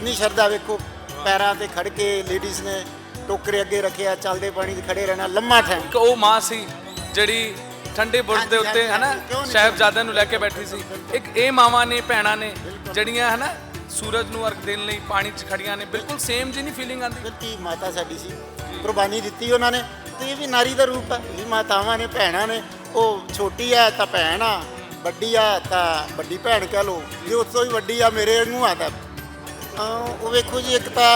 ਕਿੰਨੀ ਸ਼ਰਧਾ ਵੇਖੋ ਪੈਰਾਂ ਤੇ ਖੜ ਕੇ ਲੇਡੀਜ਼ ਨੇ ਟੋਕਰੇ ਅੱਗੇ ਰੱਖਿਆ ਚੱਲਦੇ ਪਾਣੀ 'ਚ ਖੜੇ ਰਹਿਣਾ ਲੰਮਾ ਟਾਈਮ ਇੱਕ ਉਹ ਮਾਂ ਸੀ ਜਿਹੜੀ ਠੰਡੇ ਬੁਰਜ ਦੇ ਉੱਤੇ ਹਨਾ? ਸਾਹਿਬਜ਼ਾਦਿਆਂ ਨੂੰ ਲੈ ਕੇ ਬੈਠੀ ਸੀ। ਇੱਕ ਇਹ ਮਾਵਾਂ ਨੇ ਭੈਣਾਂ ਨੇ ਜਿਹੜੀਆਂ ਹਨਾ ਸੂਰਜ ਨੂੰ ਅਰਗ ਦੇਣ ਲਈ ਪਾਣੀ 'ਚ ਖੜੀਆਂ ਨੇ ਬਿਲਕੁਲ ਸੇਮ ਜਿਹੀ ਨਹੀਂ ਫੀਲਿੰਗ ਆਉਂਦੀ। ਬਿਲਕੀ ਮਾਤਾ ਸਾਡੀ ਸੀ ਕੁਰਬਾਨੀ ਦਿੱਤੀ ਉਹਨਾਂ ਨੇ ਤੇ ਇਹ ਵੀ ਨਾਰੀ ਦਾ ਰੂਪ ਹੈ ਵੀ ਮਾਤਾਵਾਂ ਨੇ ਭੈਣਾਂ ਨੇ ਉਹ ਛੋਟੀ ਆ ਤਾਂ ਭੈਣ ਆ ਵੱਡੀ ਆ ਤਾਂ ਵੱਡੀ ਭੈਣ ਕਹ ਲੋ ਜੇ ਉਸ ਤੋਂ ਵੀ ਵੱਡੀ ਆ ਮੇਰੇ ਵਾਂਗੂ ਆ ਤਾਂ ਅਹ ਉਹ ਵੇਖੋ ਜੀ ਇੱਕ ਤਾਂ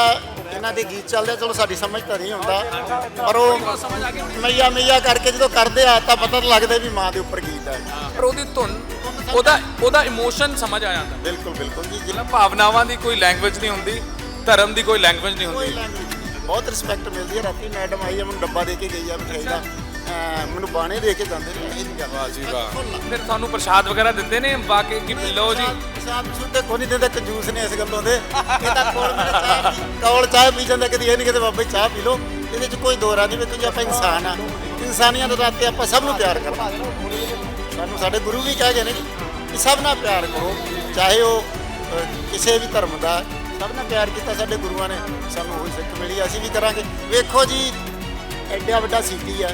ਇਹਨਾਂ ਦੇ ਗੀਤ ਚੱਲਦੇ ਆ, ਚਲੋ ਸਾਡੀ ਸਮਝ ਤਾਂ ਨਹੀਂ ਹੁੰਦਾ ਪਰ ਉਹ ਆ। ਮਈਆ ਮਈਆ ਕਰਕੇ ਜਦੋਂ ਕਰਦੇ ਆ ਤਾਂ ਪਤਾ ਲੱਗਦਾ ਵੀ ਮਾਂ ਦੇ ਉੱਪਰ ਗੀਤ ਹੈ ਪਰ ਉਹਦੀ ਧੁਨ ਉਹਦਾ ਉਹਦਾ ਇਮੋਸ਼ਨ ਸਮਝ ਆ ਜਾਂਦਾ ਬਿਲਕੁਲ ਬਿਲਕੁਲ ਜੀ ਜਿਹੜਾ ਭਾਵਨਾਵਾਂ ਦੀ ਕੋਈ ਲੈਂਗੁਏਜ ਨਹੀਂ ਹੁੰਦੀ ਧਰਮ ਦੀ ਕੋਈ ਲੈਂਗੁਏਜ ਨਹੀਂ ਹੁੰਦੀ। ਬਹੁਤ ਰਿਸਪੈਕਟ ਮਿਲਦੀ ਹੈ ਰਾਤੀ ਮੈਡਮ ਆਈ ਹੈ ਮੈਨੂੰ ਡੱਬਾ ਦੇ ਕੇ ਗਈ ਆ ਮਿਠਾਈ ਦਾ ਮੈਨੂੰ ਬਾਣੇ ਦੇ ਕੇ ਜਾਂਦੇ ਨੇ ਇਹ ਗੱਲ। ਵਾਹ ਜੀ ਵਾਹ। ਫਿਰ ਤੁਹਾਨੂੰ ਪ੍ਰਸ਼ਾਦ ਵਗੈਰਾ ਦਿੰਦੇ ਨੇ ਬਾਕੀ ਕੀ ਲਓ ਜੀ। ਪ੍ਰਸ਼ਾਦ ਸੁੱਤੇ ਕੋਈ ਨਹੀਂ ਦਿੰਦਾ ਕੰਜੂਸ ਨੇ ਇਸ ਗੱਲੋਂ ਦੇ। ਇਹ ਤਾਂ ਕੋਲ ਮੇਰੇ ਚਾਹ ਕੌਲ ਚਾਹ ਪੀ ਜਾਂਦਾ ਕਦੀ ਇਹ ਨਹੀਂ ਕਿਤੇ ਬਾਬਾ ਜੀ ਚਾਹ ਪੀ ਲਓ। ਇਹਦੇ 'ਚ ਕੋਈ ਦੋਰਾ ਨਹੀਂ ਜੀ ਆਪਾਂ ਇਨਸਾਨ ਆ। ਇਨਸਾਨੀਅਤ ਦੇ ਨਾਤੇ ਆਪਾਂ ਸਭ ਨੂੰ ਪਿਆਰ ਕਰਨਾ ਸਾਨੂੰ ਸਾਡੇ ਗੁਰੂ ਵੀ ਕਹਿ ਗਏ ਨੇ ਕਿ ਸਭ ਨਾਲ ਪਿਆਰ ਕਰੋ। ਚਾਹੇ ਉਹ ਕਿਸੇ ਵੀ ਧਰਮ ਦਾ ਸਭ ਨਾਲ ਪਿਆਰ ਕੀਤਾ ਸਾਡੇ ਗੁਰੂਆਂ ਨੇ। ਸਾਨੂੰ ਉਹੀ ਸਿੱਖ ਮਿਲੀ ਅਸੀਂ ਵੀ ਕਰਾਂਗੇ। ਵੇਖੋ ਜੀ ਐਡਾ ਵੱਡਾ ਸਿੱਟੀ ਆ।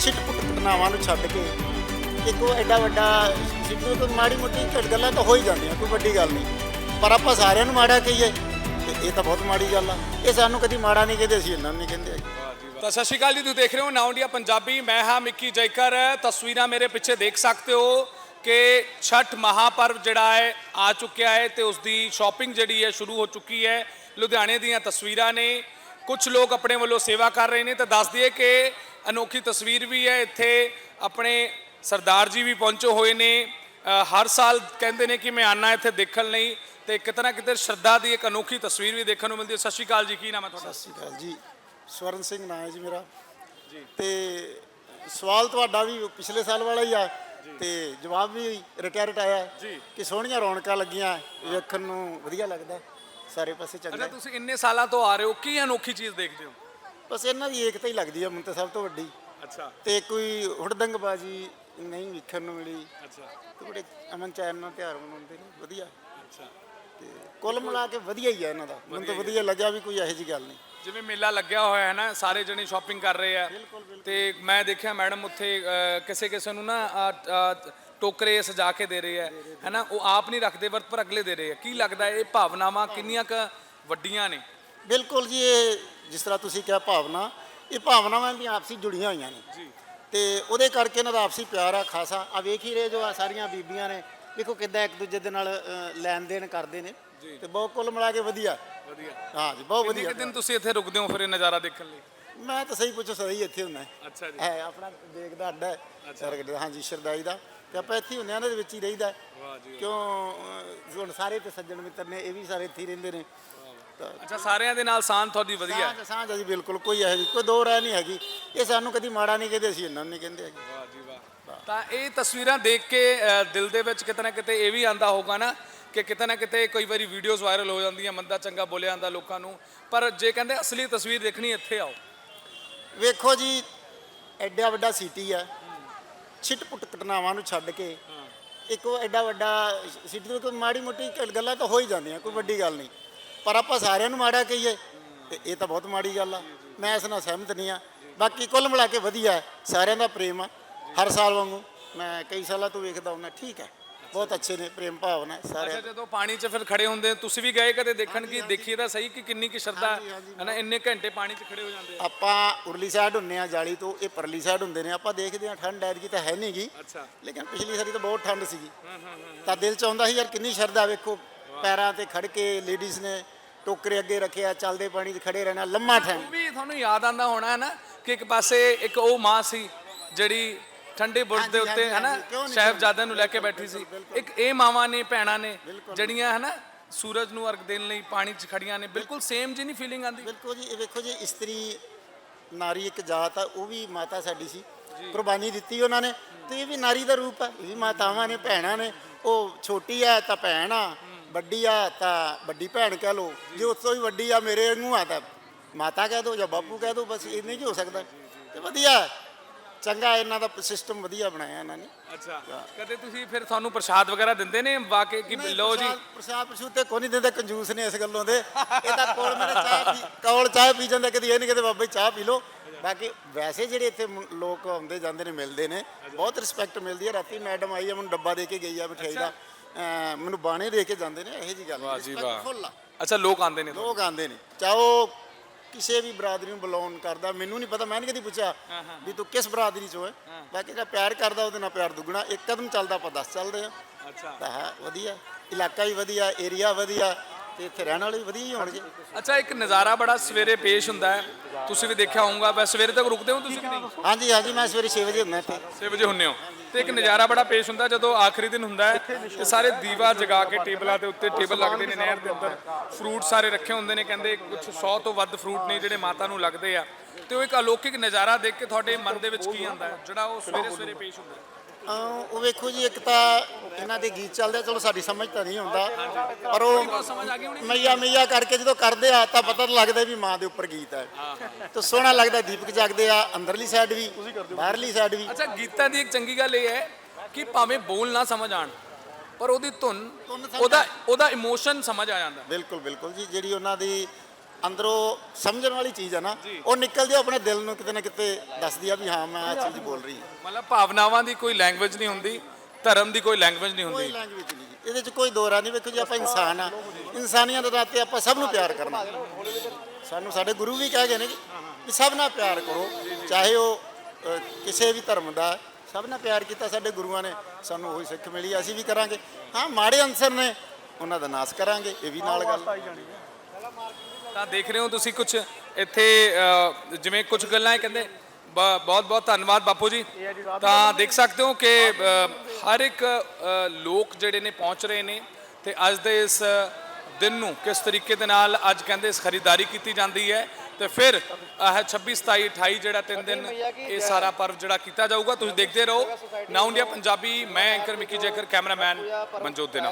ਛਿਟਪੁੱਟ ਘਟਨਾਵਾਂ ਨੂੰ ਛੱਡ ਕੇ ਇੱਕ ਉਹ ਐਡਾ ਵੱਡਾ ਸਿੱਟੂ ਤੋਂ ਮਾੜੀ ਮੋਟੀ ਘਟ ਗੱਲਾਂ ਤਾਂ ਹੋ ਹੀ ਜਾਂਦੀਆਂ, ਕੋਈ ਵੱਡੀ ਗੱਲ ਨਹੀਂ। ਪਰ ਆਪਾਂ ਸਾਰਿਆਂ ਨੂੰ ਮਾੜਾ ਕਹੀਏ, ਤੇ ਇਹ ਤਾਂ ਬਹੁਤ ਮਾੜੀ ਗੱਲ ਆ। ਇਹ ਸਾਨੂੰ ਕਦੀ ਮਾੜਾ ਨਹੀਂ ਕਹਿੰਦੇ, ਅਸੀਂ ਇਹਨਾਂ ਨੂੰ ਨਹੀਂ ਕਹਿੰਦੇ। ਤਾਂ ਸਤਿ ਸ਼੍ਰੀ ਅਕਾਲ ਜੀ, ਤੁਸੀਂ ਦੇਖ ਰਹੇ ਹੋ ਨਾਉ ਇੰਡੀਆ ਪੰਜਾਬੀ। ਮੈਂ ਹਾਂ ਮਿੱਕੀ ਜੈਕਰ। ਤਸਵੀਰਾਂ ਮੇਰੇ ਪਿੱਛੇ ਦੇਖ ਸਕਦੇ ਹੋ ਕਿ ਛਠ ਮਹਾਪਰਵ ਜਿਹੜਾ ਹੈ, ਆ ਚੁੱਕਿਆ ਹੈ ਤੇ ਉਸ ਦੀ ਸ਼ਾਪਿੰਗ ਜਿਹੜੀ ਹੈ, ਸ਼ੁਰੂ ਹੋ ਚੁੱਕੀ ਹੈ। ਲੁਧਿਆਣੇ ਦੀਆਂ ਤਸਵੀਰਾਂ ਨੇ। ਕੁਝ ਲੋਕ ਆਪਣੇ ਵੱਲੋਂ ਸੇਵਾ ਕਰ ਰਹੇ ਨੇ ਤਾਂ ਦੱਸ ਦਈਏ ਕਿ ਅਨੋਖੀ ਤਸਵੀਰ ਵੀ ਹੈ ਇੱਥੇ ਆਪਣੇ ਸਰਦਾਰ ਜੀ ਵੀ ਪਹੁੰਚੇ ਹੋਏ ਨੇ। ਹਰ ਸਾਲ ਕਹਿੰਦੇ ਨੇ ਕਿ ਮੈਂ ਆਨਾ ਇੱਥੇ ਦੇਖਣ ਲਈ ਤੇ ਕਿਤੇ ਨਾ ਕਿਤੇ ਸ਼ਰਧਾ ਦੀ ਇੱਕ ਅਨੋਖੀ ਤਸਵੀਰ ਵੀ ਦੇਖਣ ਨੂੰ ਮਿਲਦੀ ਹੈ। ਸਤਿ ਸ਼੍ਰੀ ਅਕਾਲ ਜੀ ਕੀ ਨਾਮ ਹੈ ਤੁਹਾਡਾ? ਸਤਿ ਸ਼੍ਰੀ ਅਕਾਲ ਜੀ। ਸਵਰਨ ਸਿੰਘ ਨਾਂ ਹੈ ਜੀ ਮੇਰਾ। ਜੀ। ਤੇ ਸਵਾਲ ਤੁਹਾਡਾ ਵੀ ਪਿਛਲੇ ਸਾਲ ਵਾਲਾ ਹੀ ਆ ਤੇ ਜਵਾਬ ਵੀ ਰਿਟਾਇਰਡ ਆਇਆ ਜੀ। ਕਿ ਸੋਹਣੀਆਂ ਰੌਣਕਾਂ ਲੱਗੀਆਂ ਵੇਖਣ ਨੂੰ ਵਧੀਆ ਲੱਗਦਾ। ਸਾਰੇ ਪਾਸੇ ਚੰਗਾ ਅੱਛਾ ਹੈ। ਤੁਸੀਂ ਇੰਨੇ ਸਾਲਾਂ ਤੋਂ ਆ ਰਹੇ ਹੋ ਕੀ ਅਨੋਖੀ ਚੀਜ਼ ਦੇਖਦੇ ਹੋ? ਬਸ ਇਹਨਾਂ ਦੀ ਏਕਤਾ ਹੀ ਲੱਗਦੀ ਆ ਮੈਨੂੰ ਤਾਂ ਸਭ ਤੋਂ ਵੱਡੀ। ਅੱਛਾ। ਤੇ ਕੋਈ ਹੁੜਦੰਗਬਾਜ਼ੀ ਨਹੀਂ ਵੇਖਣ ਨੂੰ ਮਿਲੀ। ਅੱਛਾ। ਤੇ ਬੜੇ ਅਮਨ ਚੈਨ ਨਾਲ ਤਿਉਹਾਰ ਮਨਾਉਂਦੇ ਨੇ ਵਧੀਆ। ਅੱਛਾ। ਤੇ ਕੁੱਲ ਮਿਲਾ ਕੇ ਵਧੀਆ ਹੀ ਆ ਇਹਨਾਂ ਦਾ। ਮੈਨੂੰ ਤਾਂ ਵਧੀਆ ਲੱਗਿਆ ਵੀ ਕੋਈ ਇਹੋ ਜਿਹੀ ਗੱਲ ਨਹੀਂ। ਜਿਵੇਂ ਮੇਲਾ ਲੱਗਿਆ ਹੋਇਆ ਹੈ ਨਾ ਸਾਰੇ ਜਣੇ ਸ਼ਾਪਿੰਗ ਕਰ ਰਹੇ ਆ। ਤੇ ਮੈਂ ਦੇਖਿਆ ਮੈਡਮ ਉੱਥੇ ਕਿਸੇ ਕਿਸੇ ਨੂੰ ਨਾ ਟੋਕਰੇ ਸਜਾ ਕੇ ਦੇ ਰਹੇ ਆ ਹੈਨਾ? ਉਹ ਆਪ ਨਹੀਂ ਰੱਖਦੇ ਵਰਤ ਪਰ ਅਗਲੇ ਦੇ ਰਹੇ ਆ ਕੀ ਲੱਗਦਾ ਹੈ ਇਹ ਭਾਵਨਾਵਾਂ ਕਿੰਨੀਆਂ ਕ ਵੱਡੀਆਂ ਨੇ? ਬਿਲਕੁਲ ਜੀ ਇਹ ਜਿਸ ਤਰ੍ਹਾਂ ਤੁਸੀਂ ਕਿਹਾ ਭਾਵਨਾ ਇਹ ਭਾਵਨਾਵਾਂ ਦੀਆਂ ਆਪਸੀ ਜੁੜੀਆਂ ਹੋਈਆਂ ਨੇ। ਜੀ। ਤੇ ਉਹਦੇ ਕਰਕੇ ਇਹਨਾਂ ਦਾ ਆਪਸੀ ਪਿਆਰ ਆ ਖਾਸਾ। ਆ ਵੇਖ ਹੀ ਰਹੇ ਜੋ ਆ ਸਾਰੀਆਂ ਬੀਬੀਆਂ ਨੇ। ਦੇਖੋ ਕਿੱਦਾਂ ਇੱਕ ਦੂਜੇ ਦੇ ਨਾਲ ਲੈਣ ਦੇਣ ਕਰਦੇ ਨੇ। ਤੇ ਬਹੁਤ ਕੁੱਲ ਮਿਲਾ ਕੇ ਵਧੀਆ। ਵਧੀਆ। ਹਾਂ ਜੀ ਬਹੁਤ ਕਿੰਨੇ ਵਧੀਆ। ਕੁ ਦਿਨ ਤੁਸੀਂ ਇੱਥੇ ਰੁਕਦੇ ਹੋ ਫਿਰ ਇਹ ਨਜ਼ਾਰਾ ਦੇਖਣ ਲਈ? ਮੈਂ ਤਾਂ ਸਹੀ ਪੁੱਛੋ ਸਹੀ ਇੱਥੇ ਹੁੰਨਾ ਅੱਛਾ ਜੀ। ਹੈ ਆਪਣਾ ਦੇਖਦਾ ਅੱਡਾ ਹੈ ਸਰਗੜ ਹਾਂਜੀ ਸ਼ਰਦਾਈ ਦਾ। ਤੇ ਆਪਾਂ ਇੱਥੇ ਹੀ ਹੁੰਦੇ ਆ ਇਹਨਾਂ ਦੇ ਵਿੱਚ ਹੀ ਰਹੀਦਾ ਵਾਹ ਜੀ ਕਿਉਂ ਅਹ, ਹੁਣ ਸਾਰੇ ਤੇ ਸੱਜਣ ਮਿੱਤਰ ਨੇ ਇਹ ਵੀ ਸਾਰੇ ਇੱਥੇ ਹੀ ਰਹਿੰਦੇ ਨੇ। ਤਾਂ ਅੱਛਾ ਸਾਰਿਆਂ ਦੇ ਨਾਲ ਸਾਂਝ ਤੁਹਾਡੀ ਵਧੀਆ ਹੈ। ਸਾਂਝ ਸਾਂਝ ਜੀ ਬਿਲਕੁਲ ਕੋਈ ਇਹੋ ਜਿਹੀ ਕੋਈ ਦੋ ਰਾਹ ਨਹੀਂ ਹੈਗੀ। ਇਹ ਸਾਨੂੰ ਕਦੀ ਮਾੜਾ ਨਹੀਂ ਕਹਿੰਦੇ ਅਸੀਂ ਇਹਨਾਂ ਨੂੰ ਨਹੀਂ ਕਹਿੰਦੇ ਹੈਗੇ। ਵਾਹ ਜੀ ਵਾਹ। ਤਾਂ ਇਹ ਤਸਵੀਰਾਂ ਦੇਖ ਕੇ ਅ, ਦਿਲ ਦੇ ਵਿੱਚ ਕਿਤੇ ਨਾ ਕਿਤੇ ਇਹ ਵੀ ਆਂਦਾ ਹੋਗਾ ਨਾ ਕਿ ਕਿਤੇ ਨਾ ਕਿਤੇ ਕਈ ਵਾਰੀ ਵੀਡੀਓਜ਼ ਵਾਇਰਲ ਹੋ ਜਾਂਦੀਆਂ ਮੰਦਾ ਚੰਗਾ ਬੋਲਿਆ ਜਾਂਦਾ ਲੋਕਾਂ ਨੂੰ। ਪਰ ਜੇ ਕਹਿੰਦੇ ਅਸਲੀ ਤਸਵੀਰ ਦੇਖਣੀ ਇੱਥੇ ਆਓ। ਵੇਖੋ ਜੀ ਐਡਾ ਵੱਡਾ ਸਿਟੀ ਆ ਛਿਟਪੁੱਟ ਘਟਨਾਵਾਂ ਨੂੰ ਛੱਡ ਕੇ ਇੱਕ ਉਹ ਐਡਾ ਵੱਡਾ ਸਿੱਧੀ ਤੋਂ ਕੋਈ ਮਾੜੀ ਮੋਟੀ ਗੱਲਾਂ ਤਾਂ ਹੋ ਹੀ ਜਾਂਦੀਆਂ, ਕੋਈ ਵੱਡੀ ਗੱਲ ਨਹੀਂ। ਪਰ ਆਪਾਂ ਸਾਰਿਆਂ ਨੂੰ ਮਾੜਾ ਕਹੀਏ, ਤੇ ਇਹ ਤਾਂ ਬਹੁਤ ਮਾੜੀ ਗੱਲ ਆ। ਮੈਂ ਇਸ ਨਾਲ ਸਹਿਮਤ ਨਹੀਂ ਆ। ਬਾਕੀ ਕੁੱਲ ਮਿਲਾ ਕੇ ਵਧੀਆ ਸਾਰਿਆਂ ਦਾ ਪ੍ਰੇਮ ਆ, ਹਰ ਸਾਲ ਵਾਂਗੂ। ਮੈਂ ਕਈ ਸਾਲਾਂ ਤੋਂ ਵੇਖਦਾ ਹੁੰਦਾ, ਠੀਕ ਹੈ। ਬਹੁਤ ਅੱਛੇ ਨੇ ਪ੍ਰੇਮ ਭਾਵਨਾ ਅੱਛਾ ਸਾਰੇ। ਜਦੋਂ ਪਾਣੀ 'ਚ ਫਿਰ ਖੜੇ ਹੁੰਦੇ ਤੁਸੀਂ ਵੀ ਗਏ ਕਦੇ ਦੇਖਣ ਕੀ ਦੇਖੀਏ ਤਾਂ ਸਹੀ ਕਿ ਕਿੰਨੀ ਕੀ ਸ਼ਰਧਾ ਹੈ ਨਾ ਇੰਨੇ ਘੰਟੇ ਪਾਣੀ 'ਚ ਖੜੇ ਹੋ ਜਾਂਦੇ ਆ? ਆਪਾਂ ਉਰਲੀ ਸਾਈਡ ਹੁੰਨੇ ਆ ਜਾਲੀ ਤੋਂ ਇਹ ਪਰਲੀ ਸਾਈਡ ਹੁੰਦੇ ਨੇ। ਆਪਾਂ ਦੇਖਦੇ ਆ ਠੰਡ ਐਤਕੀ ਤਾਂ ਹੈ ਨਹੀਂਗੀ ਅੱਛਾ। ਲੇਕਿਨ ਪਿਛਲੀ ਸਾਰੀ ਤਾਂ ਬਹੁਤ ਠੰਡ ਸੀਗੀ। ਤਾਂ ਦਿਲ ਚ ਆਉਂਦਾ ਸੀ ਯਾਰ ਕਿੰਨੀ ਸ਼ਰਧਾ ਵੇਖੋ ਪੈਰਾਂ ਤੇ ਖੜ ਕੇ ਲੇਡੀਜ਼ ਨੇ ਟੋਕਰੇ ਅੱਗੇ ਰੱਖਿਆ ਚੱਲਦੇ ਪਾਣੀ 'ਚ ਖੜੇ ਰਹਿਣਾ ਲੰਮਾ ਟਾਈਮ ਉਹ ਵੀ ਤੁਹਾਨੂੰ ਯਾਦ ਆਂਦਾ ਹੋਣਾ ਹੈ ਨਾ ਕਿ ਇੱਕ ਪਾਸੇ ਇੱਕ ਉਹ ਮਾਂ ਸੀ ਜਿਹੜੀ ਠੰਡੇ ਬੁਰਜ ਦੇ ਉੱਤੇ ਹੈ ਨਾ ਨਹੀਂ, ਸਾਹਿਬਜ਼ਾਦਿਆਂ ਨੂੰ ਲੈ ਕੇ ਬੈਠੀ ਸੀ। ਇੱਕ ਇਹ ਮਾਵਾਂ ਨੇ ਭੈਣਾਂ ਨੇ ਜਿਹੜੀਆਂ ਹੈ ਨਾ ਸੂਰਜ ਨੂੰ ਅਰਗ ਦੇਣ ਲਈ ਪਾਣੀ 'ਚ ਖੜੀਆਂ ਨੇ। ਬਿਲਕੁਲ ਸੇਮ ਜਿਹੀ ਨਹੀਂ ਫੀਲਿੰਗ ਆਂਦੀ ਬਿਲਕੁਲ ਜੀ ਇਹ ਵੇਖੋ ਜੀ ਇਸਤਰੀ ਨਾਰੀ ਇੱਕ ਜਾਤ ਆ ਉਹ ਵੀ ਮਾਤਾ ਸਾਡੀ ਸੀ। ਕੁਰਬਾਨੀ ਦਿੱਤੀ ਉਹਨਾਂ ਨੇ ਤੇ ਇਹ ਵੀ ਨਾਰੀ ਦਾ ਰੂਪ ਆ। ਇਹ ਵੀ ਮਾਤਾਵਾਂ ਨੇ ਭੈਣਾਂ ਨੇ। ਉਹ ਛੋਟੀ ਆ ਤਾਂ ਭੈਣ ਆ ਵੱਡੀ ਆ ਤਾਂ ਵੱਡੀ ਭੈਣ ਕਹਿ ਲੋ ਜੇ। ਉਸ ਤੋਂ ਵੀ ਵੱਡੀ ਆ ਮੇਰੇ ਵਾਂਗੂ ਆ ਤਾਂ ਮਾਤਾ ਕਹਿ ਦੋ ਜਾਂ ਬਾਪੂ ਕਹਿ ਦੋ ਬਸ ਇਹ ਨਹੀਂ ਹੋ ਸਕਦਾ। ਤੇ ਵਧੀਆ। ਚੰਗਾ ਇਹਨਾਂ ਦਾ ਸਿਸਟਮ ਵਧੀਆ ਬਣਾਇਆ ਇਹਨਾਂ ਨੇ। ਅੱਛਾ। ਕਦੇ ਤੁਸੀਂ ਫਿਰ ਤੁਹਾਨੂੰ ਪ੍ਰਸ਼ਾਦ ਵਗੈਰਾ ਦਿੰਦੇ ਨੇ? ਵਾਕੇ ਕਿ ਲਓ ਜੀ। ਪ੍ਰਸ਼ਾਦ- ਪ੍ਰਸ਼ਾਦ ਪ੍ਰਸ਼ੂਦ ਤੇ ਕੋਈ ਨਹੀਂ ਦਿੰਦੇ ਕੰਜੂਸ ਨੇ ਇਸ ਗੱਲੋਂ ਦੇ। ਇਹ ਤਾਂ ਕੋਲ ਮੇਰੇ ਚਾਹ ਪੀ ਕੌਲ ਚਾਹ ਪੀ ਜਾਂਦੇ ਕਦੀ ਇਹ ਨਹੀਂ ਕਦੇ ਬਾਬਾ ਜੀ ਚਾਹ ਪੀ ਲਓ। ਬਾਕੀ ਵੈਸੇ ਜਿਹੜੇ ਇੱਥੇ ਮੁੰ- ਲੋਕ ਆਉਂਦੇ ਜਾਂਦੇ ਨੇ ਮਿਲਦੇ ਨੇ ਬਹੁਤ ਰਿਸਪੈਕਟ ਮਿਲਦੀ ਹੈ। ਰਾਤੀ ਮੈਡਮ ਆਈ ਹੈ ਮੈਨੂੰ ਡੱਬਾ ਦੇ ਕੇ ਗਈ ਆ ਮਠਿਆਈ ਦਾ। ਅਮ ਮੈਨੂੰ ਬਾਣੇ ਦੇ ਕੇ ਜਾਂਦੇ ਨੇ ਇਹੋ ਜੀ ਗੱਲ ਵਾਹ ਜੀ ਵਾਹ। ਰਿਸਪੈਕਟਫੁਲ ਆ। ਅੱਛਾ ਲੋਕ ਆਉਂਦੇ ਨੇ ਲੋਕ ਆਉਂਦੇ ਨੇ। ਚਾਹੋ ਕਿਸੇ ਵੀ ਬਰਾਦਰੀ ਨੂੰ ਬਿਲੋਂਗ ਕਰਦਾ ਮੈਨੂੰ ਨਹੀਂ ਪਤਾ ਮੈਂ ਨਹੀਂ ਕਦੀ ਪੁੱਛਿਆ ਵੀ ਤੂੰ ਕਿਸ ਬਰਾਦਰੀ ਚੋਂ ਹੈ। ਬਾਕੀ ਜਿਹੜਾ ਪਿਆਰ ਕਰਦਾ ਉਹਦੇ ਨਾਲ ਪਿਆਰ ਦੁੱਗਣਾ ਇੱਕ ਕਦਮ ਚੱਲਦਾ ਆਪਾਂ ਦੱਸ ਚੱਲਦੇ ਆ ਅੱਛਾ। ਤਾਂ ਹੈ ਵਧੀਆ। ਇਲਾਕਾ ਵੀ ਵਧੀਆ ਏਰੀਆ ਵਧੀਆ। ਤੇ ਇੱਥੇ ਰਹਿਣ ਵਾਲੇ ਵੀ ਵਧੀਆ ਹੀ ਹੋਣਗੇ। ਅੱਛਾ ਇੱਕ ਨਜ਼ਾਰਾ ਬੜਾ ਸਵੇਰੇ ਪੇਸ਼ ਹੁੰਦਾ ਹੈ। ਤੁਸੀਂ ਵੀ ਦੇਖਿਆ ਹੋਊਗਾ ਬਸ ਸਵੇਰੇ ਤੱਕ ਰੁਕਦੇ ਹੋ ਤੁਸੀਂ ਕਿ ਨਹੀਂ ਹਾਂਜੀ ਹਾਂਜੀ ਮੈਂ ਸਵੇਰੇ 6 ਵਜੇ ਹੁੰਦਾ ਇੱਥੇ। 6 ਵਜੇ ਹੁੰਨੇ ਹੋ। ਤੇ ਇੱਕ ਨਜ਼ਾਰਾ ਬੜਾ ਪੇਸ਼ ਹੁੰਦਾ ਜਦੋਂ ਆਖਰੀ ਦਿਨ ਹੁੰਦਾ ਹੈ ਤੇ ਸਾਰੇ ਦੀਵਾ ਜਗਾ ਕੇ ਟੇਬਲਾਂ ਦੇ ਉੱਤੇ ਟੇਬਲ ਲੱਗਦੇ ਨੇ ਨਹਿਰ ਦੇ ਅੰਦਰ। ਫਰੂਟ ਸਾਰੇ ਰੱਖੇ ਹੁੰਦੇ ਨੇ ਕਹਿੰਦੇ ਕੁਝ 100 ਤੋਂ ਵੱਧ ਫਰੂਟ ਨੇ ਜਿਹੜੇ ਮਾਤਾ ਨੂੰ ਲੱਗਦੇ ਆ। ਤੇ ਉਹ ਇੱਕ ਅਲੌਕਿਕ ਨਜ਼ਾਰਾ ਦੇਖ ਕੇ ਤੁਹਾਡੇ ਮਨ ਦੇ ਵਿੱਚ ਕੀ ਆਉਂਦਾ ਹੈ? ਜਿਹੜਾ ਉਹ ਸਵੇਰੇ ਸਵੇਰੇ ਪੇਸ਼ ਹੁੰਦਾ ਹੈ। ਅਹ ਉਹ ਵੇਖੋ ਜੀ ਇੱਕ ਤਾਂ ਇਹਨਾਂ ਦੇ ਗੀਤ ਚੱਲਦੇ ਚਲੋ ਸਾਡੀ ਸਮਝ ਤਾਂ ਨਹੀਂ ਹੁੰਦਾ ਪਰ ਉਹ ਮਈਆ ਮਈਆ ਕਰਕੇ ਜਦੋਂ ਕਰਦੇ ਆ ਤਾਂ ਪਤਾ ਲੱਗਦਾ ਵੀ ਮਾਂ ਦੇ ਉੱਪਰ ਗੀਤ ਹੈ। ਤਾਂ ਸੋਹਣਾ ਲੱਗਦਾ ਦੀਪਕ ਜਗਦੇ ਆ ਅੰਦਰਲੀ ਸਾਈਡ ਵੀ ਬਾਹਰਲੀ ਸਾਈਡ ਵੀ। ਅੱਛਾ ਗੀਤਾਂ ਦੀ ਇੱਕ ਚੰਗੀ ਗੱਲ ਇਹ ਹੈ ਕਿ ਭਾਵੇਂ ਬੋਲ ਨਾ ਸਮਝ ਆਣ ਪਰ ਉਹਦੀ ਧੁਨ ਉਹਦਾ ਉਹਦਾ ਇਮੋਸ਼ਨ ਸਮਝ ਆ ਜਾਂਦਾ। ਬਿਲਕੁਲ ਬਿਲਕੁਲ ਜੀ ਜਿਹੜੀ ਉਹਨਾਂ ਦੀ ਅੰਦਰੋਂ ਸਮਝਣ ਵਾਲੀ ਚੀਜ਼ ਹੈ ਨਾ ਉਹ ਨਿਕਲਦੀ ਆ ਆਪਣੇ ਦਿਲ ਨੂੰ ਕਿਤੇ ਨਾ ਕਿਤੇ ਦੱਸਦੀ ਆ ਵੀ ਹਾਂ ਮੈਂ ਆ ਚੀਜ਼ ਬੋਲ ਰਹੀ ਹਾਂ। ਮਤਲਬ ਭਾਵਨਾਵਾਂ ਦੀ ਕੋਈ ਲੈਂਗੁਏਜ ਨਹੀਂ ਹੁੰਦੀ ਧਰਮ ਦੀ ਕੋਈ ਲੈਂਗੁਏਜ ਨਹੀਂ ਕੋਈ ਹੁੰਦੀ ਲੈਂਗੁਏਜ ਨਹੀਂ ਜੀ। ਇਹਦੇ 'ਚ ਕੋਈ ਦੋਰਾ ਨਹੀਂ ਵੇਖੋ ਜੀ ਆਪਾਂ ਇਨਸਾਨ ਆ। ਇਨਸਾਨੀਅਤ ਦੇ ਨਾਤੇ ਆਪਾਂ ਸਭ ਨੂੰ ਪਿਆਰ ਕਰਨਾ। ਸਾਨੂੰ ਸਾਡੇ ਗੁਰੂ ਵੀ ਕਹਿ ਗਏ ਨੇ ਜੀ ਵੀ ਸਭ ਨਾਲ ਪਿਆਰ ਕਰੋ। ਚਾਹੇ ਉਹ ਕਿਸੇ ਵੀ ਧਰਮ ਦਾ। ਸਭ ਨਾਲ ਪਿਆਰ ਕੀਤਾ ਸਾਡੇ ਗੁਰੂਆਂ ਨੇ ਸਾਨੂੰ ਉਹੀ ਸਿੱਖ ਮਿਲੀ ਅਸੀਂ ਵੀ ਕਰਾਂਗੇ। ਹਾਂ ਮਾੜੇ ਅਨਸਰ ਨੇ ਉਹਨਾਂ ਦਾ ਨਾਸ਼ ਕਰਾਂਗੇ ਇਹ ਵੀ ਨਾਲ ਗੱਲ। ਤਾਂ ਦੇਖ ਰਹੇ ਹੋ ਤੁਸੀਂ ਕੁਝ ਇੱਥੇ ਜਿਵੇਂ ਕੁਝ ਗੱਲਾਂ ਹੈ ਕਹਿੰਦੇ ਬਹੁਤ ਬਹੁਤ ਧੰਨਵਾਦ ਬਾਪੂ ਜੀ। ਤਾਂ ਦੇਖ ਸਕਦੇ ਹੋ ਕਿ ਹਰ ਇੱਕ ਲੋਕ ਜਿਹੜੇ ਨੇ ਪਹੁੰਚ ਰਹੇ ਨੇ ਤੇ ਅੱਜ ਦੇ ਇਸ ਦਿਨ ਨੂੰ ਕਿਸ ਤਰੀਕੇ ਦੇ ਨਾਲ ਅੱਜ ਕਹਿੰਦੇ ਇਸ ਖਰੀਦਦਾਰੀ ਕੀਤੀ ਜਾਂਦੀ ਹੈ ਤੇ ਫਿਰ ਇਹ 26 27 28 ਜਿਹੜਾ ਤਿੰਨ ਦਿਨ ਇਹ ਸਾਰਾ ਪਰਵ ਜਿਹੜਾ ਕੀਤਾ ਜਾਊਗਾ। ਤੁਸੀਂ ਦੇਖਦੇ ਰਹੋ। ਨਾਉ ਇੰਡੀਆ ਪੰਜਾਬੀ, ਮੈਂ ਐਂਕਰ ਮਿੱਕੀ ਜੇਕਰ, ਕੈਮਰਾਮੈਨ ਮਨਜੋਤ ਦੇ ਨਾਲ।